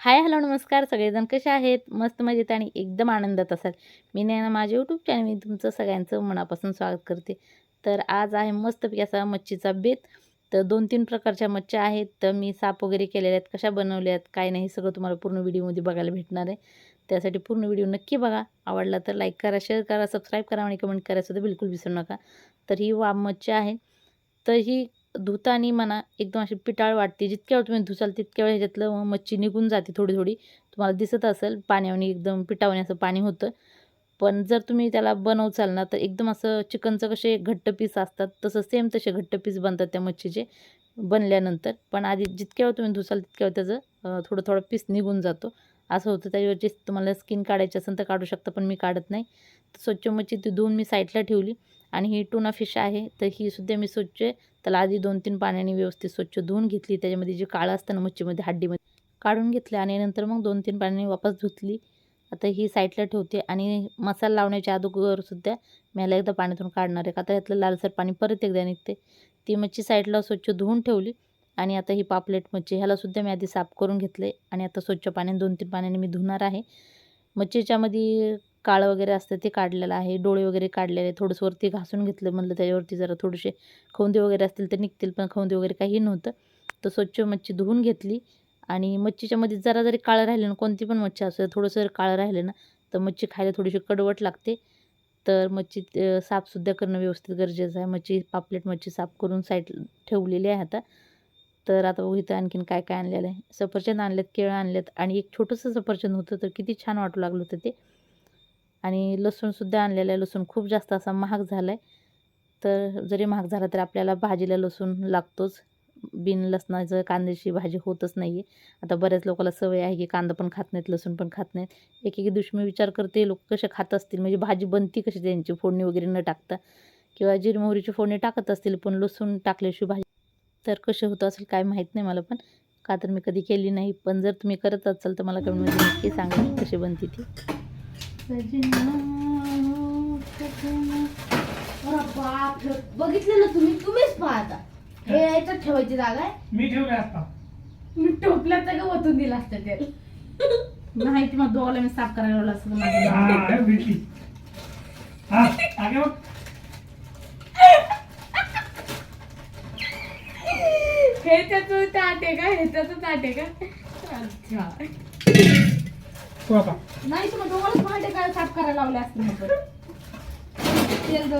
Hi hello नमस्कार. सगळेजण कसे आहेत? मस्त मजेत आणि एकदम आनंदात असाल. मी नाही माझ्या यूट्यूब चॅनल मी तुमचं सगळ्यांचं मनापासून स्वागत करते. तर आज आहे मस्तपैकी असा मच्छीचा बेत. तर दोन तीन प्रकारच्या मच्छ्या आहेत. तर मी साप वगैरे केलेल्या आहेत. कशा बनवल्या आहेत काय नाही सगळं तुम्हाला पूर्ण व्हिडिओमध्ये बघायला भेटणार आहे. त्यासाठी पूर्ण व्हिडिओ नक्की बघा. आवडला तर लाईक करा शेअर करा सबस्क्राईब करा आणि कमेंट करायचं तर बिलकुल विसरू नका. तर ही वाम मच्छी आहे. तर ही धुतानी म्हणा एकदम अशी पिटाळ वाटते. जितक्या वेळ तुम्ही धुसाल तितक्या वेळ ह्याच्यातलं मच्छी निघून जाते थोडी थोडी. तुम्हाला दिसत असेल पाण्याने एकदम पिटावणे असं पाणी होतं. पण जर तुम्ही त्याला बनवचाल ना तर एकदम असं चिकनचं कसे घट्ट पीस असतात तसं सेम तसे घट्ट पीस बनतात त्या मच्छीचे बनल्यानंतर. पण आधी जितक्या वेळ तुम्ही धुसाल तितक्या वेळ त्याचं थोडं थोडं पीस निघून जातो. असं होतं. त्याच्यावरची तुम्हाला स्किन काढायची असेल तर काढू शकता पण मी काढत नाही. स्वच्छ मच्छी ती धुवून मी साईडला ठेवली. आणि ही टुना फिश आहे तर ही सुद्धा मी स्वच्छ त्याला आधी दोन तीन पाण्याने व्यवस्थित स्वच्छ धुवून घेतली. त्याच्यामध्ये जे काळं असतं ना मच्छीमध्ये हड्डीमध्ये काढून घेतले आणि नंतर मग दोन तीन पाण्याने वापस धुतली. आता ही साईडला ठेवते आणि मसाला लावण्याच्या अगोदरसुद्धा मी ह्याला एकदा पाण्यातून काढणार आहे. का तर यातलं लालसर पाणी परत एकदा निघते. ती मच्छी साईडला स्वच्छ धुवून ठेवली आणि आता ही पापलेट मच्छी ह्यालासुद्धा मी आधी साफ करून घेतले आणि आता स्वच्छ पाण्याने दोन तीन पाण्याने मी धुणार आहे. मच्छीच्यामध्ये काळं वगैरे असतं ते काढलेलं आहे. डोळे वगैरे काढलेले आहे थोडंसं वरती घासून घेतलं म्हणलं त्याच्यावरती जरा थोडेसे खवंदे वगैरे असतील तर निघतील पण खवंदे वगैरे काही नव्हतं. तर स्वच्छ मच्छी धुवून घेतली आणि मच्छीच्यामध्ये जरा जरी काळं राहिलं ना कोणती पण मच्छी असं थोडंसं जर काळं राहिलं ना तर मच्छी खायला थोडीशी कडवट लागते. तर मच्छी साफसुद्धा करणं व्यवस्थित गरजेचं आहे. मच्छी पापलेट मच्छी साफ करून साईड ठेवलेली आहे आता. तर आता बघू इथं आणखीन काय काय आणलेलं आहे. सफरचंद आणलेत केळं आणलेत आणि एक छोटंसं सफरचंद होतं तर किती छान वाटू लागलं होतं ते. आणि लसूणसुद्धा आणलेलं आहे. लसूण खूप जास्त असा महाग झाला आहे तर जरी महाग झाला तर आपल्याला भाजीला लसूण लागतोच. बिन लसणाचं कांद्याची भाजी होतच नाही आहे आता बऱ्याच लोकांना सवय आहे की कांदा पण खात नाहीत लसूण पण खात नाहीत. एक एक दिवशी मी विचार करते लोक कसे खात असतील? म्हणजे भाजी बनती कशी त्यांची? फोडणी वगैरे न टाकता. किंवा जिरी मोहरीची फोडणी टाकत असतील पण लसूण टाकल्याशिवाय भाजी तर कसे होतं असेल काय माहीत नाही मला पण. का तर मी कधी केली नाही. पण जर तुम्ही करत असाल तर मला कमेंटमध्ये नक्की सांगा कशी बनती ती. बाप रे. बघितलं ना तुम्ही? तुम्हीच पाहता. हे याच्यात ठेवायची जागा आहे? मी ठेवले आता मी टोपल्यात का ओतून दिलं असतं ते? नाही ती मग दोघाला मी साफ करायला लावलं असतं माझं हा हे भेटली हा आगे बघ. हे त्याचं ताट आहे का? हे त्याचं ताट आहे का? अच्छा. आता नाही तुम्ही दोघांनाच भांडे काय साफ करायला लावले असते मग. तेल.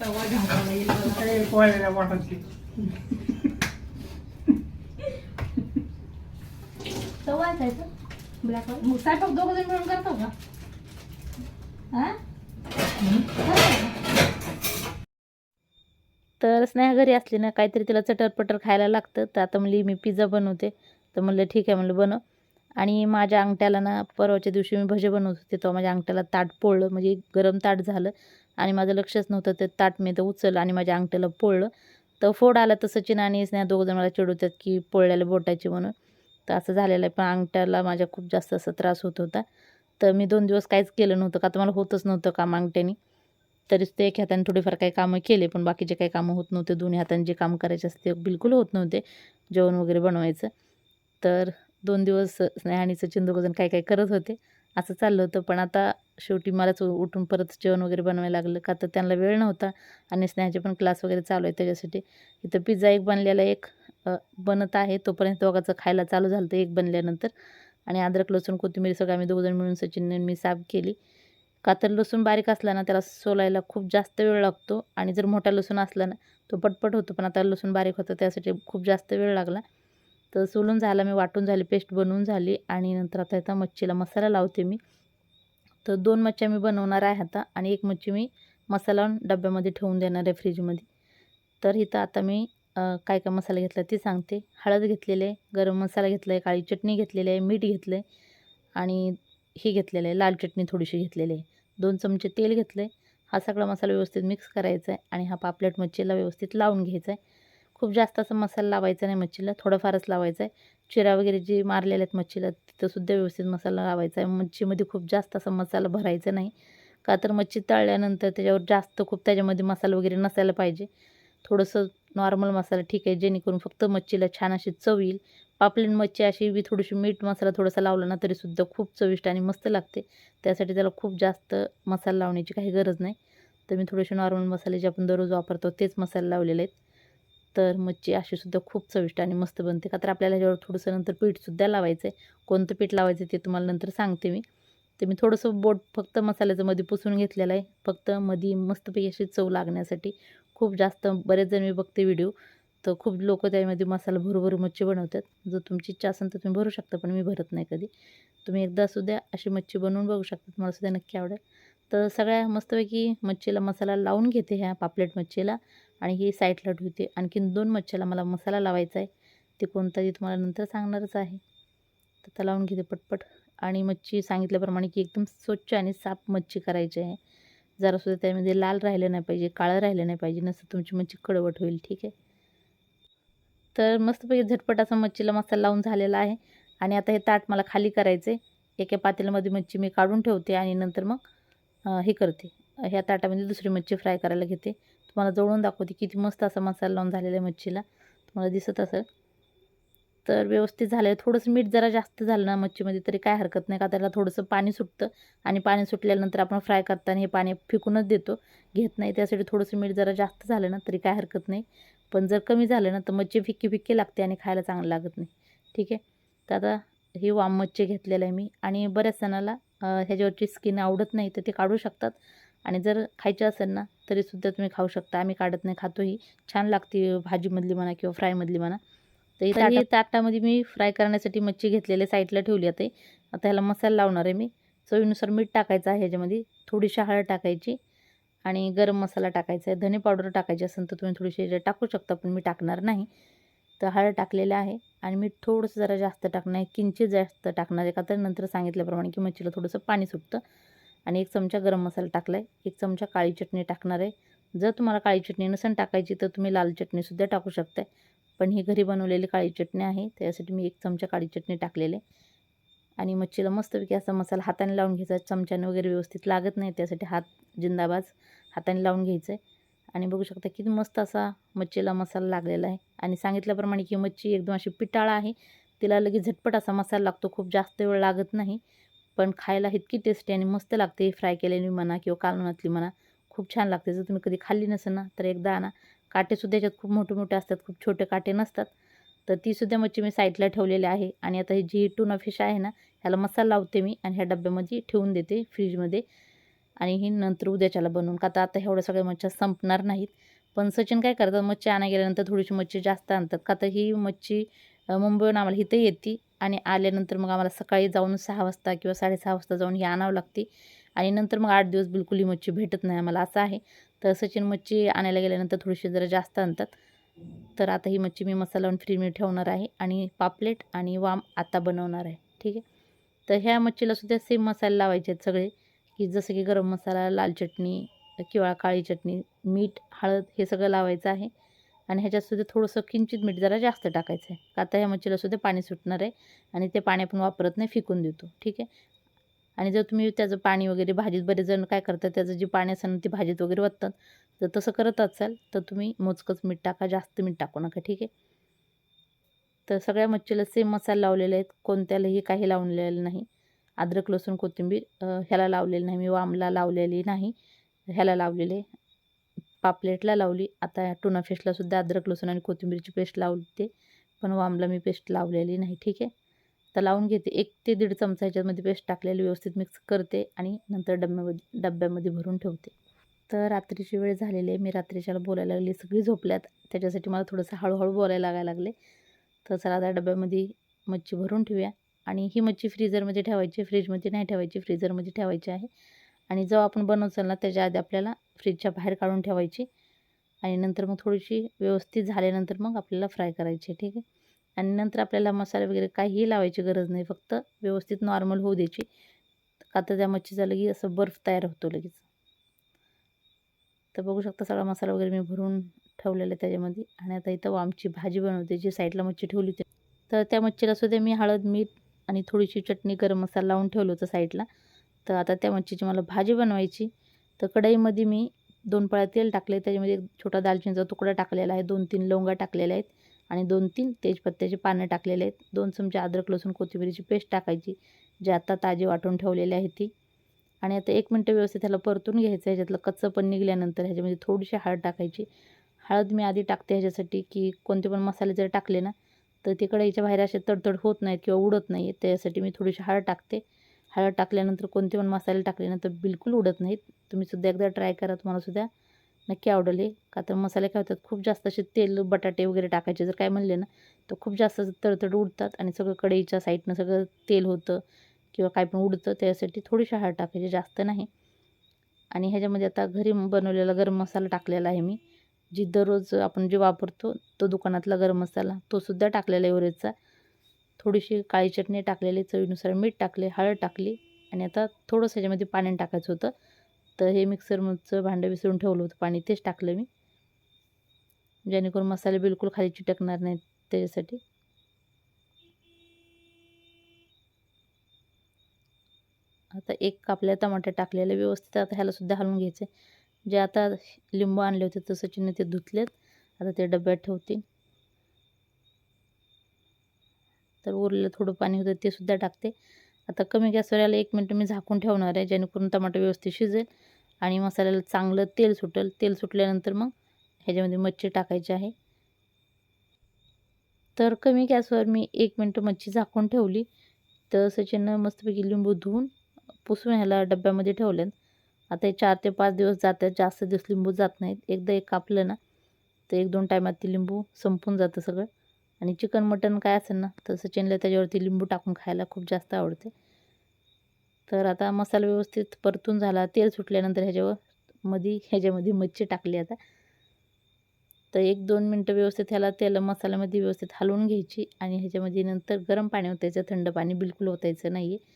तवा येईल. हे तवा? ब्लॅक. मग स्वयंपाक दोघं जण मिळून करतो का हा तर स्नेहा घरी असली ना काहीतरी तिला चटरपटर खायला लागतं तर आता म्हणली मी पिझ्झा बनवते तर म्हणलं ठीक आहे म्हणलं बनव. आणि माझ्या अंगठ्याला ना परवाच्या दिवशी मी भजे बनवत होते तेव्हा माझ्या अंगठ्याला ताट पोळलं म्हणजे गरम ताट झालं आणि माझं लक्षच नव्हतं ते ताट मी तर उचललं आणि माझ्या अंगठ्याला पोळलं. तर फोड आला तर सचिन आणि स्नेहा दोघं जण मला चिडवतात की पोळल्याला बोटायची म्हणून. तर असं झालेलं आहे पण अंगठ्याला माझ्या खूप जास्त असा त्रास होत होता. तर मी दोन दिवस काहीच केलं नव्हतं का तर मला होतच नव्हतं काम अंगठ्याने. तरीच ते एक हाताने थोडेफार काही कामं केले पण बाकीचे काही कामं होत नव्हते. दोन्ही हाताने जे काम करायचे असते ते बिलकुल होत नव्हते जेवण वगैरे बनवायचं. तर दोन दिवस स्नेहा आणि सचिन दोघंजण काय काय करत होते असं चाललं होतं. पण आता शेवटी मलाच उठून परत जेवण वगैरे बनवायला लागलं का तर त्यांना वेळ नव्हता आणि स्नेहाचे पण क्लास वगैरे चालू आहे त्याच्यासाठी. इथं पिझ्झा एक बनलेला एक बनत आहे. तोपर्यंत दोघांचं खायला चालू झालं तर एक बनल्यानंतर. आणि अद्रक लसूण कोथिंबीर सगळं आम्ही दोघंजण मिळून सचिनने मी साफ केली. का तर लसूण बारीक असला ना त्याला सोलायला खूप जास्त वेळ लागतो. आणि जर मोठा लसूण असला ना तो पटपट होतो. पण आता लसूण बारीक होतं त्यासाठी खूप जास्त वेळ लागला. तर सोलून झाला मी वाटून झाली पेस्ट बनवून झाली आणि नंतर आता इथं मच्छीला मसाला लावते मी. तर दोन मच्छ्या मी बनवणार आहे आता आणि एक मच्छी मी मसाला डब्यामध्ये ठेवून देणार आहे फ्रीजमध्ये. तर इथं आता मी काय काय मसाला घेतला ते सांगते. हळद घेतलेले आहे गरम मसाला घेतला आहे काळी चटणी घेतलेली आहे मीठ घेतलं आहे आणि हे घेतलेलं आहे लाल चटणी थोडीशी घेतलेली आहे. दोन चमचे तेल घेतलं आहे हा सगळा मसाला व्यवस्थित मिक्स करायचा आहे आणि हा पापलेट मच्छीला व्यवस्थित लावून घ्यायचा आहे. खूप जास्त असा मसाला लावायचा नाही मच्छीला थोडाफारच लावायचा आहे चिरा वगैरे जे मारलेल्या आहेत मच्छीला तिथंसुद्धा व्यवस्थित मसाला लावायचा आहे. मच्छीमध्ये खूप जास्त असा मसाला भरायचा नाही. का तर मच्छी तळल्यानंतर त्याच्यावर जास्त खूप त्याच्यामध्ये मसाला वगैरे नसायला पाहिजे. थोडंसं नॉर्मल मसाला ठीक आहे जेणेकरून फक्त मच्छीला छान अशी चव येईल. पापलेट मच्छी अशी बी थोडीशी मीठ मसाला थोडासा लावला ना तरीसुद्धा खूप चविष्ट आणि मस्त लागते. त्यासाठी त्याला खूप जास्त मसाला लावण्याची काही गरज नाही. तर मी थोडेसे नॉर्मल मसाले जे आपण दररोज वापरतो तेच मसाले लावलेले आहेत. तर मच्छी अशी सुद्धा खूप चविष्ट आणि मस्त बनते. का तर आपल्याला ह्याच्यावर थोडंसं नंतर पीठसुद्धा लावायचं आहे कोणतं पीठ लावायचं ते तुम्हाला नंतर सांगते मी. ते मी थोडंसं बोट फक्त मसाल्याचं मध्ये पुसून घेतलेलं आहे. फक्त मध्ये मस्तपैकी अशी चव लागण्यासाठी खूप जास्त बरेच जण मी बघते व्हिडिओ. तर खूप लोक त्यामध्ये मसाला भरूभरू मच्छी बनवतात. जर तुमची इच्छा असेल तर तुम्ही भरू शकता पण मी भरत नाही कधी. तुम्ही एकदा सुद्धा अशी मच्छी बनवून बघू शकता. तुम्हाला सुद्धा नक्की आवडेल. तर सगळ्या मस्तपैकी मच्छीला मसाला लावून घेते ह्या पापलेट मच्छीला. आणि ही साईडला ठेवते. आणखीन दोन मच्छीला मला मसाला लावायचा आहे. ते कोणता ते तुम्हाला नंतर सांगणारच आहे. तर त्या लावून घेते पटपट. आणि मच्छी सांगितल्याप्रमाणे की एकदम स्वच्छ आणि साफ मच्छी करायची आहे. जरासुद्धा त्यामध्ये लाल राहिलं नाही पाहिजे काळं राहिलं नाही पाहिजे नसं तुमची मच्छी कडवट होईल ठीक आहे? तर मस्तपैकी झटपट असा मच्छीला मसाला लावून झालेला आहे. आणि आता हे ताट मला खाली करायचं आहे एका पातेल्यामध्ये मच्छी मी काढून ठेवते आणि नंतर मग हे करते. ह्या ताटामध्ये दुसरी मच्छी फ्राय करायला घेते. तुम्हाला जवळून दाखवते किती मस्त असा मसाला लावून झालेला आहे मच्छीला. तुम्हाला दिसत असेल. तर व्यवस्थित झालं थोडंसं मीठ जरा जास्त झालं ना मच्छीमध्ये तरी काय हरकत नाही. का त्याला थोडंसं पाणी सुटतं आणि पाणी सुटल्यानंतर आपण फ्राय करताना हे पाणी फिकूनच देतो. घेत नाही. त्यासाठी थोडंसं मीठ जरा जास्त झालं ना तरी काय हरकत नाही. पण जर कमी झालं ना तर मच्छी फिक्की फिक्की लागते आणि खायला चांगलं लागत नाही. ठीक आहे? तर आता ही वाम मच्छी घेतलेलं आहे मी. आणि बऱ्याच जणाला ह्याच्यावरची स्किन आवडत नाही तर ते काढू शकतात. आणि जर खायची असेल ना तरीसुद्धा तुम्ही खाऊ शकता. आम्ही काढत नाही खातो ही छान लागते भाजीमधली म्हणा किंवा फ्रायमधली म्हणा. तर इथं ही ताटामध्ये मी फ्राय करण्यासाठी मच्छी घेतलेली साईडला ठेवली आता. आता ह्याला मसाला लावणार आहे मी. चवीनुसार मीठ टाकायचं आहे ह्याच्यामध्ये. थोडीशी हळद टाकायची आणि गरम मसाला टाकायचा आहे. धने पावडर टाकायची असेल तर तुम्ही थोडीशी ह्याच्यात टाकू शकता पण मी टाकणार नाही. तर हळद टाकलेलं आहे आणि मीठ थोडंसं जरा जास्त टाकणार आहे. किंचित जास्त टाकणार आहे. का तर नंतर सांगितल्याप्रमाणे की मच्छीला थोडंसं पाणी सुटतं. आणि एक चमचा गरम मसाला टाकला आहे एक चमचा काळी चटणी टाकणार आहे. जर तुम्हाला काळी चटणी नसेल टाकायची तर तुम्ही लाल चटणीसुद्धा टाकू शकता पण ही घरी बनवलेली काळी चटणी आहे त्यासाठी मी एक चमचा काळी चटणी टाकलेली आहे. आणि मच्छीला मस्तपैकी असा मसाला हाताने लावून घ्यायचा चमच्याने वगैरे व्यवस्थित लागत नाही त्यासाठी हात जिंदाबाज हाताने लावून घ्यायचं आहे आणि बघू शकता किती मस्त असा मच्छीला मसाला लागलेला आहे. आणि सांगितल्याप्रमाणे की मच्छी एकदम अशी पिटाळा आहे तिला लगेच झटपट असा मसाला लागतो खूप जास्त वेळ लागत नाही. पण खायला इतकी टेस्टी आणि मस्त लागते. फ्राय केलेली म्हणा किंवा कालवणातली म्हणा खूप छान लागते. जर तुम्ही कधी खाल्ली नसेल ना तर एकदा आणा काटेसुद्धा याच्यात खूप मोठे मोठे असतात खूप छोटे काटे नसतात. तर तीसुद्धा मच्छी मी साईडला ठेवलेली आहे. आणि आता ही जी टुना फिश आहे ना ह्याला मसाला लावते मी आणि ह्या डब्यामध्ये ठेवून देते फ्रीजमध्ये आणि ही नंतर उद्याच्याला बनवून का तर आता एवढ्या सगळ्या मच्छ्या संपणार नाहीत. पण सचिन काय करतात मच्छी आणा गेल्यानंतर थोडीशी मच्छी जास्त आणतात. का तर ही मच्छी मुंबईहून आम्हाला इथं येते. आणि आल्यानंतर मग आम्हाला सकाळी जाऊन सहा वाजता किंवा साडेसहा वाजता जाऊन ही आणावं लागते. आणि नंतर मग आठ दिवस बिलकुल ही मच्छी भेटत नाही आम्हाला असं आहे. तर सचिन मच्छी आणायला गेल्यानंतर थोडीशी जरा जास्त आणतात. तर आता ही मच्छी मी मसाला लावून फ्रीजमध्ये ठेवणार आहे आणि पापलेट आणि वाम आता बनवणार आहे. ठीक आहे? तर ह्या मच्छीला सुद्धा सेम मसाले लावायचे आहेत सगळे की जसं की गरम मसाला लाल चटणी किंवा काळी चटणी मीठ हळद हे सगळं लावायचं आहे. आणि ह्याच्यातसुद्धा थोडंसं किंचित मीठ जरा जास्त टाकायचं आहे का आता ह्या मच्छीलासुद्धा पाणी सुटणार आहे आणि ते पाणी आपण वापरत नाही फेकून देतो. ठीक आहे? आणि जर तुम्ही त्याचं पाणी वगैरे भाजीत बरेच जण काय करतात त्याचं जे पाणी असेल ना ते भाजीत वगैरे वततात. जर तसं करत असाल तर तुम्ही मोजकंच मीठ टाका जास्त मीठ टाकू नका. ठीक आहे? तर सगळ्या मच्छीला सेम मसाले लावलेले आहेत. कोणत्यालाही काही लावलेलं नाही. अद्रक लसूण कोथिंबीर ह्याला लावलेली नाही. मी वामला लावलेली नाही. ह्याला लावलेले पापलेटला लावली. आता टुना फिशलासुद्धा अद्रक लसूण आणि कोथिंबीरची पेस्ट लावते. पण वामला मी पेस्ट लावलेली नाही. ठीक आहे? तर लावून घेते. एक ते दीड चमचा ह्याच्यामध्ये पेस्ट टाकलेली व्यवस्थित मिक्स करते आणि नंतर डब्यामध्ये डब्यामध्ये भरून ठेवते. तर रात्रीची वेळ झालेली आहे. मी रात्रीच्याला बोलायला लागली. सगळी झोपल्यात. त्याच्यासाठी मला थोडंसं हळूहळू बोलायला लागायला लागले. तर चला आता डब्यामध्ये मच्छी भरून ठेवूया. आणि ही मच्छी फ्रीजरमध्ये ठेवायची फ्रीजमध्ये नाही ठेवायची. फ्रीझरमध्ये ठेवायची आहे. आणि जेव्हा आपण बनवचाल ना त्याच्या आधी आपल्याला फ्रीजच्या बाहेर काढून ठेवायची. आणि नंतर मग थोडीशी व्यवस्थित झाल्यानंतर मग आपल्याला फ्राय करायची ठीक आहे? आणि नंतर आपल्याला मसाले वगैरे काहीही लावायची गरज नाही फक्त व्यवस्थित नॉर्मल होऊ द्यायची. का तर त्या मच्छीचा लगेच असं बर्फ तयार होतो लगेच. तर बघू शकता सगळा मसाला वगैरे मी भरून ठेवलेला आहे त्याच्यामध्ये. आणि आता इथं आमची भाजी बनवते जी साईडला मच्छी ठेवली होती. तर त्या मच्छीला सुद्धा मी हळद मीठ आणि थोडीशी चटणी गरम मसाला लावून ठेवलं होतं साईडला तर आता त्या मच्छीची मला भाजी बनवायची. तर कढईमध्ये मी दोन पळ्या तेल टाकले त्याच्यामध्ये एक छोटा दालचिनीचा तुकडा टाकलेला आहे. दोन तीन लवंगा टाकलेल्या आहेत आणि दोन तीन तेजपत्त्याची पानं टाकलेले आहेत. दोन चमचे अद्रक लसूण कोथिंबिरीची पेस्ट टाकायची जे आता ताजी वाटून ठेवलेली आहे ती. आणि आता एक मिनटं व्यवस्थित ह्याला परतून घ्यायचं ह्याच्यातलं कच्चं पण निघाल्यानंतर ह्याच्यामध्ये थोडीशी हळद टाकायची. हळद मी आधी टाकते ह्याच्यासाठी की कोणते पण मसाले जर टाकले ना तर ते कढईच्या बाहेर असे तडतड होत नाहीत किंवा उडत नाही त्यासाठी मी थोडीशी हळद टाकते. हळद टाकल्यानंतर कोणते पण मसाले टाकल्यानंतर तर बिलकुल उडत नाहीत. तुम्ही सुद्धा एकदा ट्राय करा तुम्हालासुद्धा नक्की आवडेल हे. का तर मसाले काय होतात खूप जास्त असे तेल बटाटे वगैरे टाकायचे जर काय म्हणले ना तर खूप जास्त तडतड उडतात आणि सगळं कढईच्या साईडनं सगळं तेल होतं किंवा काय पण उडतं त्यासाठी थोडीशी हळद टाकायची जास्त नाही. आणि ह्याच्यामध्ये आता घरी बनवलेला गरम मसाला टाकलेला आहे मी जी दररोज आपण जे वापरतो तो दुकानातला गरम मसाला तोसुद्धा टाकलेला आहे एवरेजचा थोडीशी काळी चटणी टाकलेली चवीनुसार मीठ टाकले हळद टाकली आणि आता थोडंसं ह्याच्यामध्ये पाणी टाकायचं होतं. तर हे मिक्सरचं भांडं विसरून ठेवलं होतं पाणी तेच टाकलं मी. जेणेकरून मसाले बिलकुल खाली चिटकणार नाहीत त्याच्यासाठी. आता एक कापल्या टमाटे टाकलेले व्यवस्थित आता ह्यालासुद्धा हलवून घ्यायचे जे आता लिंबू आणले होते तसं चिन्ह ते धुतलेत. आता ते डब्यात ठेवतील. तर उरलेलं थोडं पाणी होतं ते सुद्धा टाकते. आता कमी गॅसवर याला एक मिनटं मी झाकून ठेवणार आहे जेणेकरून टमाटर व्यवस्थित शिजेल आणि मसाल्याला चांगलं तेल सुटेल. तेल सुटल्यानंतर मग ह्याच्यामध्ये मच्छी टाकायची आहे. तर कमी गॅसवर मी एक मिनटं मच्छी झाकून ठेवली. तर सचिननं मस्तपैकी लिंबू धुवून पुसून ह्याला डब्यामध्ये ठेवल्यात. आता हे चार ते पाच दिवस जातात. जास्त दिवस लिंबू जात नाहीत. एकदा एक कापलं ना तर एक दोन टायमात ती लिंबू संपून जातं सगळं. आणि चिकन मटन काय असेल ना तर सचिनला त्याच्यावरती लिंबू टाकून खायला खूप जास्त आवडते. तर आता मसाला व्यवस्थित परतून झाला तेल सुटल्यानंतर ह्याच्यावर मध्ये ह्याच्यामध्ये मच्छी टाकली आता. तर एक दोन मिनटं व्यवस्थित ह्याला तेल मसाल्यामध्ये व्यवस्थित हलवून घ्यायची आणि ह्याच्यामध्ये नंतर गरम पाणी ओतायचं थंड पाणी बिलकुल ओतायचं नाही आहे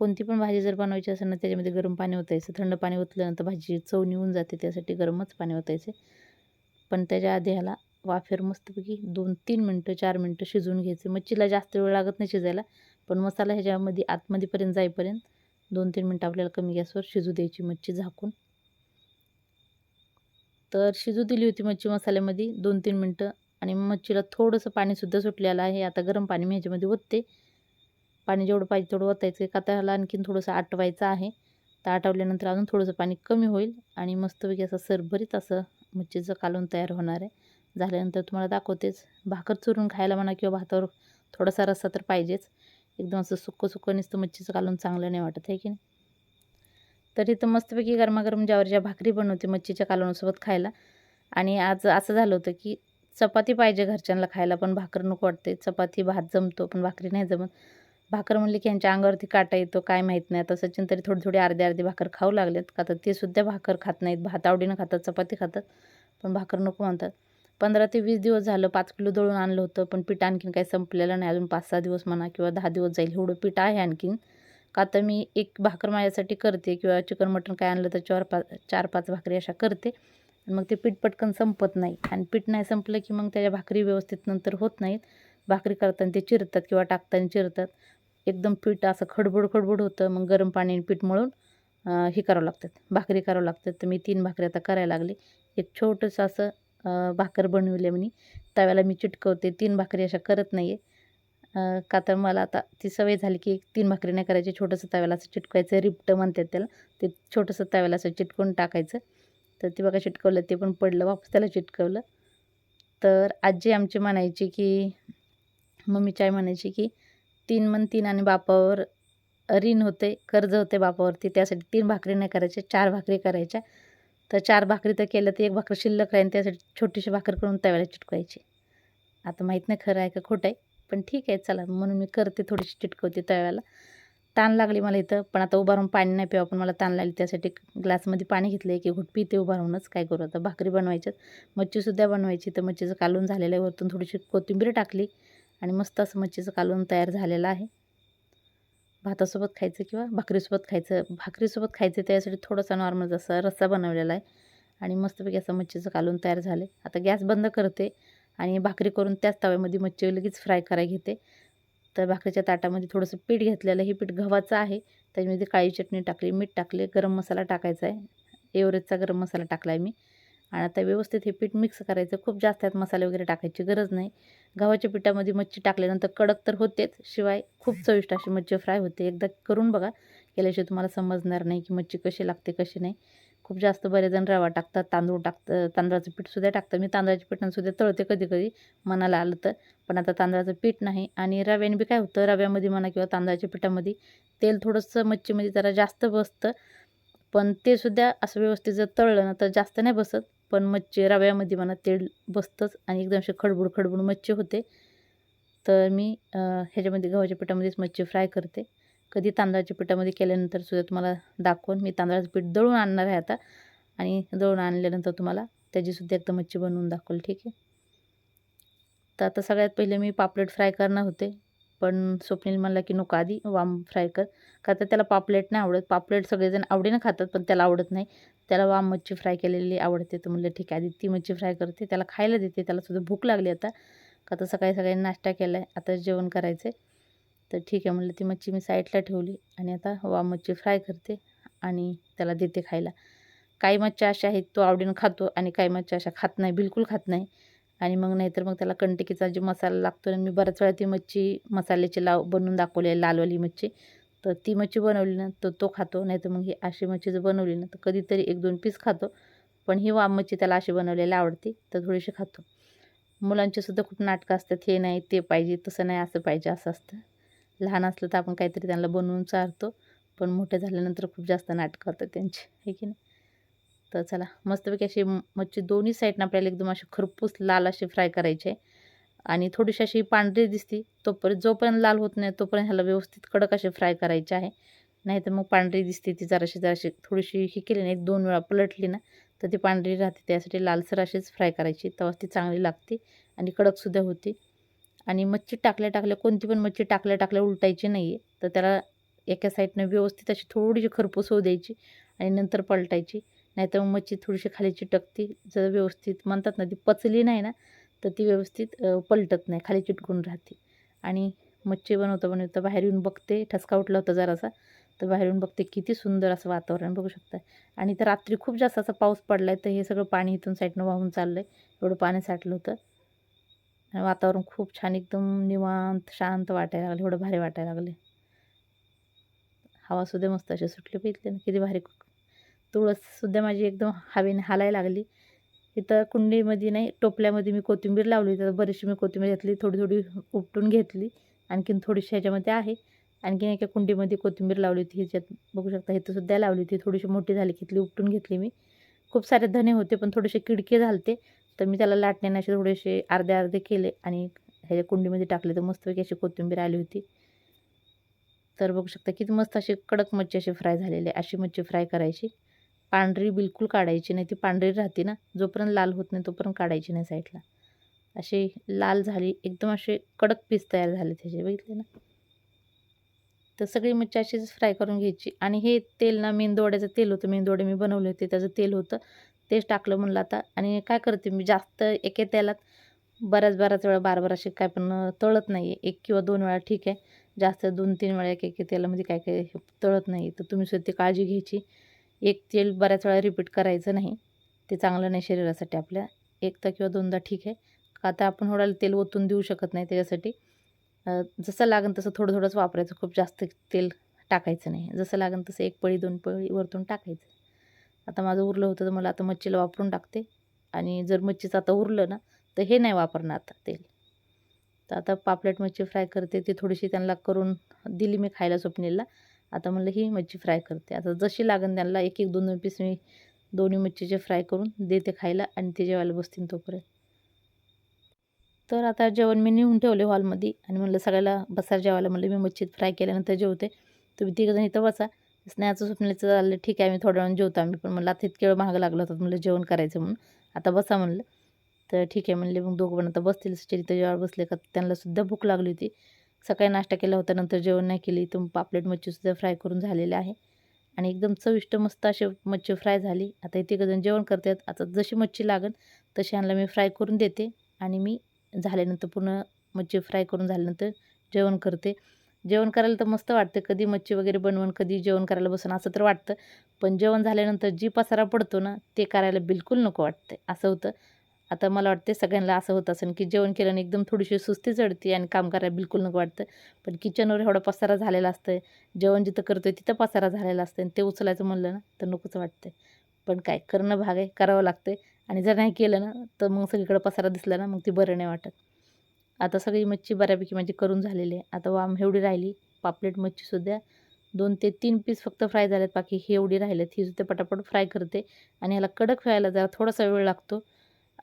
कोणती पण भाजी जर बनवायची असेल ना त्याच्यामध्ये गरम पाणी ओतायचं थंड पाणी ओतल्यानंतर भाजी चव निघून जाते त्यासाठी गरमच पाणी ओतायचे. पण त्याच्या आधी ह्याला वाफेर मस्तपैकी दोन तीन मिनटं चार मिनटं शिजवून घ्यायचे. मच्छीला जास्त वेळ लागत नाही शिजायला पण मसाला ह्याच्यामध्ये आतमध्येपर्यंत जाईपर्यंत दोन तीन मिनटं आपल्याला कमी गॅसवर शिजू द्यायची मच्छी झाकून. तर शिजू दिली होती मच्छी मसाल्यामध्ये दोन तीन मिनटं आणि मच्छीला थोडंसं पाणीसुद्धा सुटलेलं आहे. आता गरम पाणी मी ह्याच्यामध्ये ओतते. पाणी जेवढं पाहिजे तेवढं ओतायचं. का त्याला आणखीन थोडंसं आटवायचं आहे. तर आटवल्यानंतर अजून थोडंसं पाणी कमी होईल आणि मस्तपैकी असं सरभरीत असं मच्छीचं कालवण तयार होणार आहे. झाल्यानंतर तुम्हाला दाखवतेच. भाकर चुरून खायला म्हणा किंवा भातावर थोडासा रस्सा तर पाहिजेच. एकदम असं सुक्कं सुक्कं नुसतं मच्छीचं घालून चांगलं नाही वाटत आहे की नाही? तर इथं मस्तपैकी गरमागरम ज्यावरच्या भाकरी बनवते मच्छीच्या कालवणासोबत खायला. आणि आज असं झालं होतं की चपाती पाहिजे घरच्यांना खायला पण भाकर नको वाटते. चपाती भात जमतो पण भाकरी नाही जमत. भाकर म्हणली की यांच्या अंगावरती काटा येतो काय माहीत नाही. आता सचिन तरी थोडी थोडी अर्धी अर्धी भाकर खाऊ लागलेत. का तर ते सुद्धा भाकर खात नाहीत. भात आवडीनं खातात चपाती खातात पण भाकर नको म्हणतात. पंधरा ते वीस दिवस झालं पाच किलो दळून आणलं होतं पण पीठ आणखीन काही संपलेलं नाही. अजून पाच सहा दिवस म्हणा किंवा दहा दिवस जाईल एवढं पीठ आहे आणखीन. का तर मी एक भाकर माझ्यासाठी करते किंवा चिकन मटण काय आणलं तर चार पाच चार पाच भाकरी अशा करते. मग ते पीठ पटकन संपत नाही. आणि पीठ नाही संपलं की मग त्याच्या भाकरी व्यवस्थित नंतर होत नाहीत. भाकरी करताना ते चिरतात किंवा टाकताना चिरतात. एकदम पीठ असं खडबड खडबड होतं. मग गरम पाणी पीठ मळून हे करावं लागतात भाकरी करावं लागतात. तर मी तीन भाकरी आता करायला लागले. एक छोटंसं असं भाकर बनविले म्हणे. तव्याला मी चिटकवते तीन भाकरी अशा करत नाही आहे का तर मला आता ती सवय झाली की तीन भाकरी नाही करायची छोटंसं तव्याला असं चिटकवायचं रिपटं म्हणतात त्याला ते छोटंसं तव्याला असं चिटकून टाकायचं. तर ती बघा चिटकवलं ते पण पडलं वापस त्याला चिटकवलं. तर आजी आमची म्हणायची की मम्मीची आई म्हणायची की तीन मन तीन आणि बापावर ऋण होते कर्ज होते बापावरती त्यासाठी तीन भाकरी नाही करायच्या चार भाकरी करायच्या. तर चार भाकरी तर केलं तर एक भाकर शिल्लक राहील त्यासाठी छोटीशी भाकर करून तव्याला चिटकवायची. आता माहीत नाही खरं आहे का खोटं आहे पण ठीक आहे चला म्हणून मी करते थोडीशी चिटकवते तव्याला. ताण लागली मला इथं पण आता उभारून पाणी नाही प्यावं पण मला ताण लागली त्यासाठी ग्लासमध्ये पाणी घेतलं एक घुट पिते उभारूनच काय करू आता भाकरी बनवायच्यात. मच्छीसुद्धा बनवायची तर मच्छीचं कालवून झालेलं आहे वरतून थोडीशी कोथिंबीर टाकली आणि मस्त असं मच्छीचं कालवून तयार झालेलं आहे. भातासोबत खायचं किंवा भाकरीसोबत खायचं. भाकरीसोबत खायचं त्यासाठी थोडासा नॉर्मल जसा रस्सा बनवलेला आहे. आणि मस्तपैकी असं मच्छीचं कालवून तयार झाले आता गॅस बंद करते आणि भाकरी करून त्याच तव्यामध्ये मच्छी लगेच फ्राय करायला घेते. तर भाकरीच्या ताटामध्ये थोडंसं पीठ घेतलेलं हे पीठ गव्हाचं आहे. त्याच्यामध्ये काळी चटणी टाकली मीठ टाकले गरम मसाला टाकायचा आहे. एव्हरेजचा गरम मसाला टाकला आहे मी. आणि आता व्यवस्थित हे पीठ मिक्स करायचं. खूप जास्त आहेत मसाले वगैरे टाकायची गरज नाही. गव्हाच्या पिठामध्ये मच्छी टाकल्यानंतर कडक तर होतेच. शिवाय खूप चविष्ट अशी मच्छी फ्राय होते. एकदा करून बघा. केल्याशिवाय तुम्हाला समजणार नाही की मच्छी कशी लागते कशी नाही. खूप जास्त बरेजण रवा टाकतात तांदूळ टाकतं तांदळाचं पीठसुद्धा टाकतं मी तांदळाच्या पिठांसुद्धा तळते कधी कधी मनाला आलं तर. पण आता तांदळाचं पीठ नाही. आणि रव्याने बी काय होतं? रव्यामध्ये म्हणा किंवा तांदळाच्या पिठामध्ये तेल थोडंसं मच्छीमध्ये जरा जास्त बसतं. पण ते सुद्धा असं व्यवस्थित जर तळलं ना तर जास्त नाही बसत. पण मच्छी रव्यामध्ये मला तेल बसतंच आणि एकदम असे खडबूड खडबूड मच्छी होते. तर मी ह्याच्यामध्ये गव्हाच्या पिठामध्येच मच्छी फ्राय करते. कधी तांदळाच्या पिठामध्ये केल्यानंतर सुद्धा तुम्हाला दाखवून मी तांदळाचं पीठ दळून आणणार आहे आता. आणि दळून आणल्यानंतर तुम्हाला त्याचीसुद्धा एकदा मच्छी बनवून दाखवली ठीक आहे? तर आता सगळ्यात पहिले मी पापलेट फ्राय करणार होते. पण स्वप्नील म्हणला की नको आधी वाम फ्राय कर. का तर त्याला पापलेट नाही आवडत. पापलेट सगळेजण आवडीनं खातात पण त्याला आवडत नाही. त्याला वाम मच्छी फ्राय केलेली आवडते. तर म्हणलं ठीक आहे आधी ती मच्छी फ्राय करते त्याला खायला देते त्याला सुद्धा भूक लागली आता. का तर सकाळी सकाळी नाश्ता केला आहे आता जेवण करायचं आहे तर ठीक आहे म्हणलं ती मच्छी मी साईडला ठेवली आणि आता वाम मच्छी फ्राय करते आणि त्याला देते खायला. काही मच्छ्या अशा आहेत तो आवडीनं खातो आणि काही मच्छ्या अशा खात नाही बिलकुल खात नाही. आणि मग नाहीतर मग त्याला कंटिकीचा जो मसाला लागतो ना मी बऱ्याच वेळा ती मच्छी मसाल्याची लाव बनवून दाखवली आहे लालवाली मच्छी. तर ती मच्छी बनवली ना तर तो खातो. नाहीतर मग ही अशी मच्छी जर बनवली ना तर कधीतरी एक दोन पीस खातो. पण ही वाम मच्छी त्याला अशी बनवलेली आवडते तर थोडीशी खातो. मुलांचे सुद्धा खूप नाटकं असतात. हे नाही ते पाहिजे तसं नाही असं पाहिजे असं असतं. लहान असलं तर आपण काहीतरी त्यांना बनवून चारतो. पण मोठे झाल्यानंतर खूप जास्त नाटकं होतात त्यांची. हे की नाही? तर चला मस्तपैकी अशी मच्छी दोन्ही साईडनं आपल्याला एकदम अशी खरपूस लाल अशी फ्राय करायची आहे. आणि थोडीशी अशी पांढरी दिसती. तोपर्यंत जोपर्यंत लाल होत नाही तोपर्यंत ह्याला व्यवस्थित कडक असे फ्राय करायचे आहे. नाही तर मग पांढरी दिसते ती जराशी जराशी थोडीशी ही केली ना एक दोन वेळा पलटली ना तर ती पांढरी राहते. त्यासाठी लालसर अशीच फ्राय करायची. तेव्हा ती चांगली लागते आणि कडकसुद्धा होती. आणि मच्छी टाकल्या टाकल्या कोणती पण मच्छी टाकल्या टाकल्या उलटायची नाही आहे तर त्याला एका साईडनं व्यवस्थित अशी थोडीशी खरपूस होऊ द्यायची आणि नंतर पलटायची. नाहीतर मग मच्छी थोडीशी खाली चिटकती. जर व्यवस्थित म्हणतात ना ती पचली नाही ना तर ती व्यवस्थित पलटत नाही खाली चिटकून राहते. आणि मच्छी बनवता बनवता बाहेर येऊन बघते ठसका उठला होता जरासा तर बाहेर येऊन बघते किती सुंदर असं वातावरण बघू शकता आणि तर रात्री खूप जास्त असा पाऊस पडला आहे तर हे सगळं पाणी इथून साईडनं वाहून चाललं आहे एवढं पाणी साठलं होतं. आणि वातावरण खूप छान एकदम निवांत शांत वाटायला लागलं एवढं भारी वाटायला लागले हवासुद्धा मस्त अशी सुटली बघितले ना किती भारी. तुळससुद्धा माझी एकदम हवेने हालायला लागली. इथं कुंडीमध्ये नाही टोपल्यामध्ये मी कोथिंबीर लावली तर बरीचशी मी कोथिंबीर घेतली थोडी थोडी उपटून घेतली आणखीन थोडीशी ह्याच्यामध्ये आहे. आणखीन एका कुंडीमध्ये कोथिंबीर लावली होती ह्याच्यात बघू शकता इथं सुद्धा लावली होती थोडीशी मोठी झाली घेतली उपटून घेतली मी. खूप सारे धने होते पण थोडेसे किडके झालते तर मी त्याला लाटण्याने असे थोडेसे अर्धे अर्धे केले आणि ह्याच्या कुंडीमध्ये टाकले तर मस्तपैकी अशी कोथिंबीर आली होती. तर बघू शकता किती मस्त अशी कडक मच्छी अशी फ्राय झालेली आहे अशी मच्छी फ्राय करायची. पांढरी बिलकुल काढायची नाही. ती पांढरी राहते ना जोपर्यंत लाल होत नाही तोपर्यंत काढायची नाही साईडला. अशी लाल झाली एकदम असे कडक पीस तयार झाले त्याचे बघितले ना? तर सगळी मच्छी अशीच फ्राय करून घ्यायची. आणि हे तेल ना मेंदोड्याचं तेल होतं. मेंदोडे मी बनवले होते त्याचं तेल होतं. तेच टाकलं म्हणलं आता. आणि काय करते मी जास्त एके तेलात बऱ्याच बऱ्याच वेळा बार बार असे काय पण तळत नाही आहे एक किंवा दोन वेळा ठीक आहे. जास्त दोन तीन वेळा एक एके तेलामध्ये काय काय तळत नाही तर तुम्ही सुद्धा ती काळजी घ्यायची. एक तेल बऱ्याच वेळा रिपीट करायचं नाही. ते चांगलं नाही शरीरासाठी आपल्या. एकदा किंवा दोनदा ठीक आहे. का आता आपण थोडं तेल ओतून देऊ शकत नाही त्याच्यासाठी. जसं लागेल तसं थोडं थोडंच वापरायचं. खूप जास्त तेल टाकायचं नाही. जसं लागेल तसं एक पळी दोन पळी वरतून टाकायचं. आता माझं उरलं होतं तर मला आता मच्छीला वापरून टाकते. आणि जर मच्छीचं आता उरलं ना तर हे नाही वापरणार आता तेल. तर आता पापलेट मच्छी फ्राय करते. ती थोडीशी त्यांना करून दिली मी खायला स्वप्नीलला. आता म्हणलं ही मच्छी फ्राय करते. आता जशी लागेल त्यांना एक एक दोन दोन पीस मी दोन्ही मच्छीचे फ्राय करून देते खायला आणि ते जेवायला बसतील तोपर्यंत. तर आता जेवण मी नेऊन ठेवले हॉलमध्ये आणि म्हणलं सगळ्याला बसा जेवायला म्हणलं मी मच्छीत फ्राय केल्यानंतर जेवते. तुम्ही तिघंजण इथं बसा. स्नेहाचं स्वप्नाचं चाललं ठीक आहे मी थोड्या वेळानं जेवतो आम्ही. पण म्हणलं आता इतके वेळ महाग लागला होता म्हणलं जेवण करायचं म्हणून. आता बसा म्हणलं. तर ठीक आहे म्हणले मग दोघं पण आता बसतील. इथं जेवायला बसले का? त्यांना सुद्धा भूक लागली होती. सकाळी नाश्ता केला होता नंतर जेवण नाही केली तर पापलेट मच्छीसुद्धा फ्राय करून झालेले आहे. आणि एकदम चविष्ट मस्त अशी मच्छी फ्राय झाली. आता इथे जण जेवण करतात. आता जशी मच्छी लागेल तशी ह्यांना मी फ्राय करून देते. आणि मी झाल्यानंतर पूर्ण मच्छी फ्राय करून झाल्यानंतर जेवण करते. जेवण करायला तर मस्त वाटतं. कधी मच्छी वगैरे बनवून कधी जेवण करायला बसून असं तर वाटतं. पण जेवण झाल्यानंतर जी पसारा पडतो ना ते करायला बिलकुल नको वाटतं असं होतं. आता मला वाटते सगळ्यांना असं होत असेल की जेवण केल्याने एकदम थोडीशी सुस्ती चढते आणि काम करायला बिलकुल नको वाटतं. पण किचनवर एवढा पसारा झालेला असतं जेवण जिथं करतोय तिथं पसारा झालेला असतं आणि ते उचलायचं म्हणलं ना तर नकोच वाटतं पण काय करणं भाग आहे करावं लागतं आणि जर नाही केलं ना तर मग सगळीकडं पसारा दिसला ना मग ती बरं नाही वाटत. आता सगळी मच्छी बऱ्यापैकी माझी करून झालेली आहे. आता वाम एवढी राहिली पापलेट मच्छीसुद्धा दोन ते तीन पीस फक्त फ्राय झालेत बाकी हे एवढी राहिलेत ही सुद्धा पटापट फ्राय करते आणि ह्याला कडक व्हायला जरा थोडासा वेळ लागतो.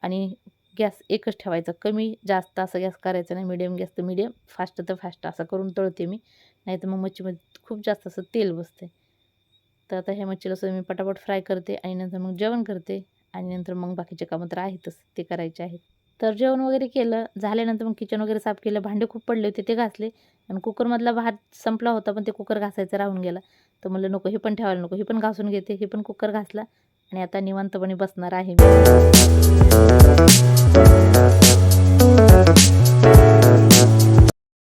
आणि गॅस एकच ठेवायचा. कमी जास्त असं गॅस करायचा नाही. मिडियम गॅस तर मिडियम फास्ट तर फास्ट असं करून तळते मी. नाही तर मग मच्छीमध्ये खूप जास्त असं तेल बसते तर आता ह्या मच्छीला सुद्धा मी पटापट फ्राय करते आणि नंतर मग जेवण करते आणि नंतर मग बाकीचे कामं तर आहेतच. ते करायचे आहेत. तर जेवण वगैरे केलं. झाल्यानंतर मग किचन वगैरे साफ केलं. भांडे खूप पडले होते ते घासले. आणि कुकरमधला भात संपला होता पण ते कुकर घासायचं राहून गेला. तर म्हणलं नको हे पण ठेवायला नको. हे पण घासून घेते. हे पण कुकर घासला. आणि आता निवांतपणे बसणार आहे मी.